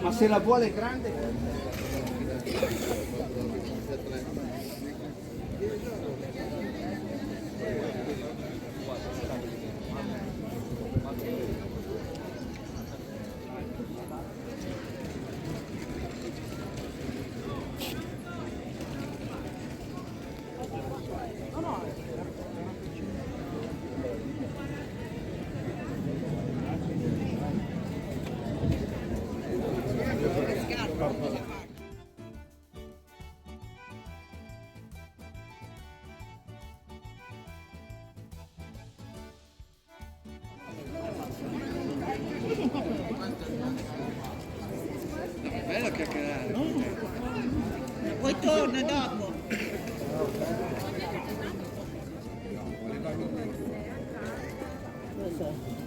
Ma se la vuole grande... Poi torna dopo. Lei?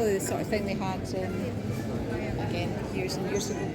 The sort of thing they had um, again years and years ago.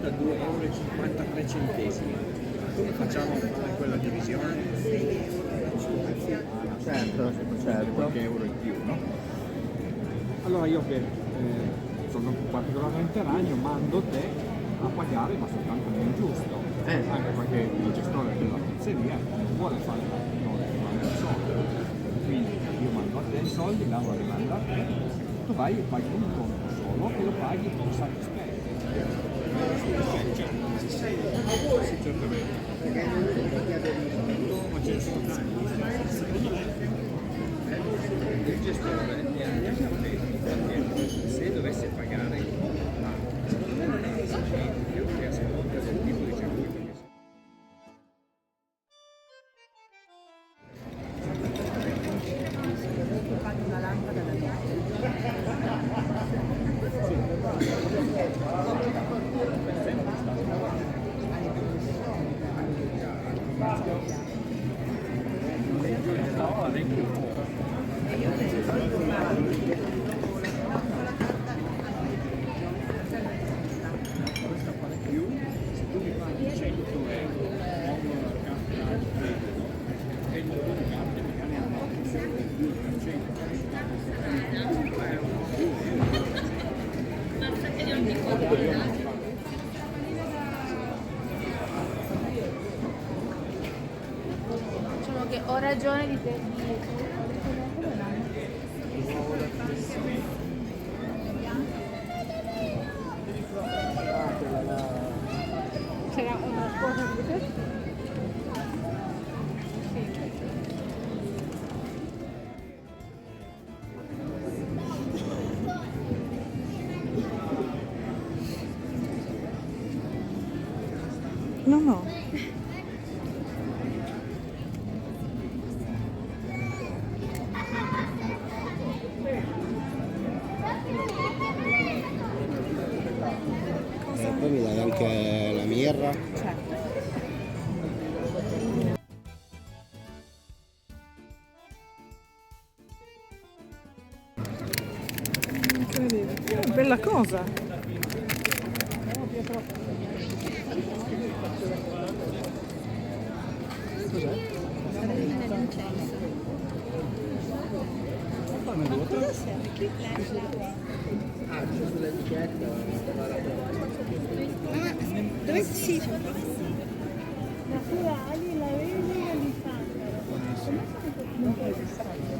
Da 2,53 euro centesimi. Come facciamo a fare quella divisione? Certo, certo. Qualche euro in più, no? Allora io che eh, sono particolarmente ragno mando te a pagare ma soltanto l'ingiusto. Eh. Anche perché il gestore della pizzeria non vuole fare la non manda i soldi. Quindi io mando a te i soldi, Laura li manda a te, tu vai e paghi un conto solo e lo paghi con spesi. Sì, certamente. Ma il gestore più, se tu mi paghi 100 euro ho una carta di credito e le tue carte magari hanno anche solo il 2%. 5 euro più. Diciamo ragione di te. C'era una cosa così. No, anche la mirra. Incredibile. Bella cosa. Ma dove si... Naturali, la vedi e l'Alessandro. su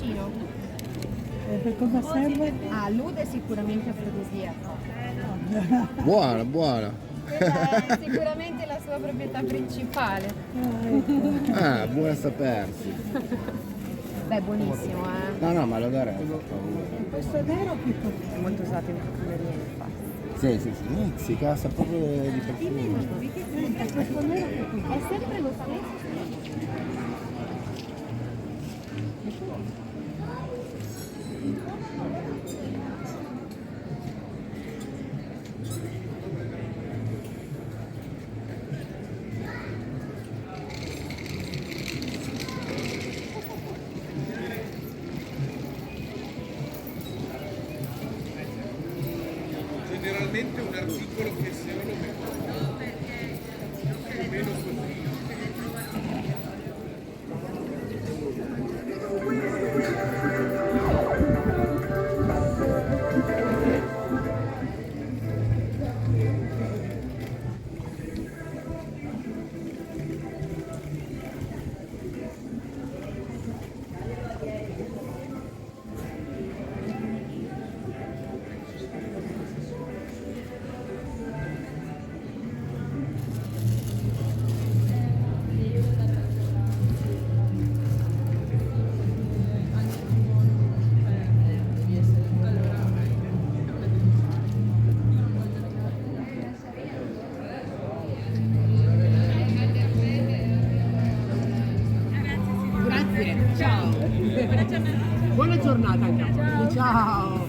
carboncino. per cosa serve? Ah, l'ude è sicuramente afrodisiaco. Buona, buona. Quella è sicuramente la sua proprietà principale. Ah, buona a sapersi. Beh, buonissimo, eh. No, no, ma lo darei, per favore. Questo nero che cos'è? È molto usato in profumeria, infatti. Sì, sì, sì, mizzica, sa proprio di profumo. Nero che cos'è? È sempre lo stesso. ちなみに。Buona giornata anche a voi. Ciao.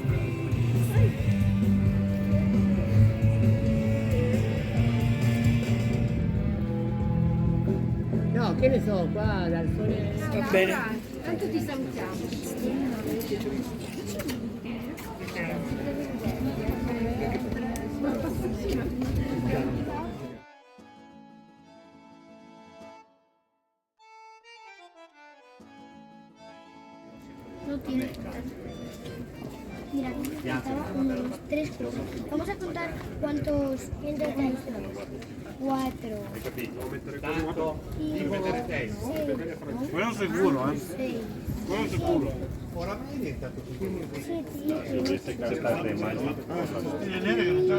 No, che ne so, qua dal sole... Va bene. Tanto ti salutiamo. Tiene. Mira, estaba uno, dos, tres, cuatro. Vamos a contar cuántos hay. Cuatro. Cinco. Seis. quello sicuro eh Seis. quello sicuro che non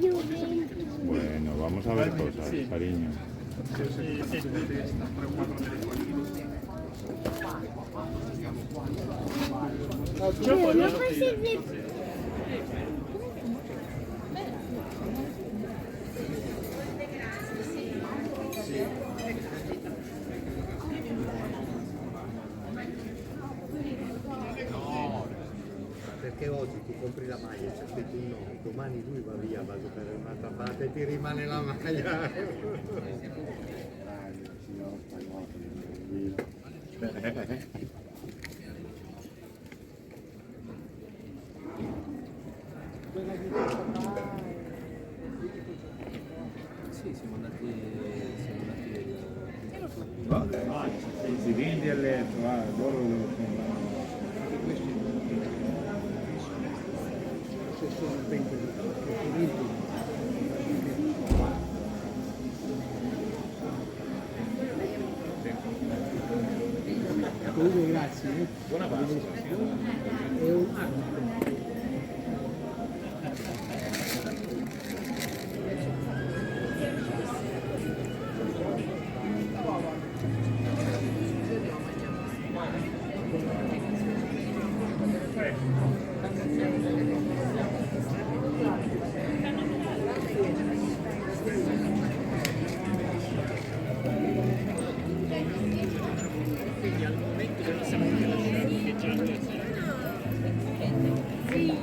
Juventus. Bueno, vamos a ver cosas, cariño. Perché oggi tu compri la maglia ci aspetti un no, domani lui va via, va a giocare un'altra parte e ti rimane la maglia. Sì, siamo andati, siamo andati I cilindri a letto, ah, loro lo fanno. Comunque grazie. Buona Pasqua. È un anno.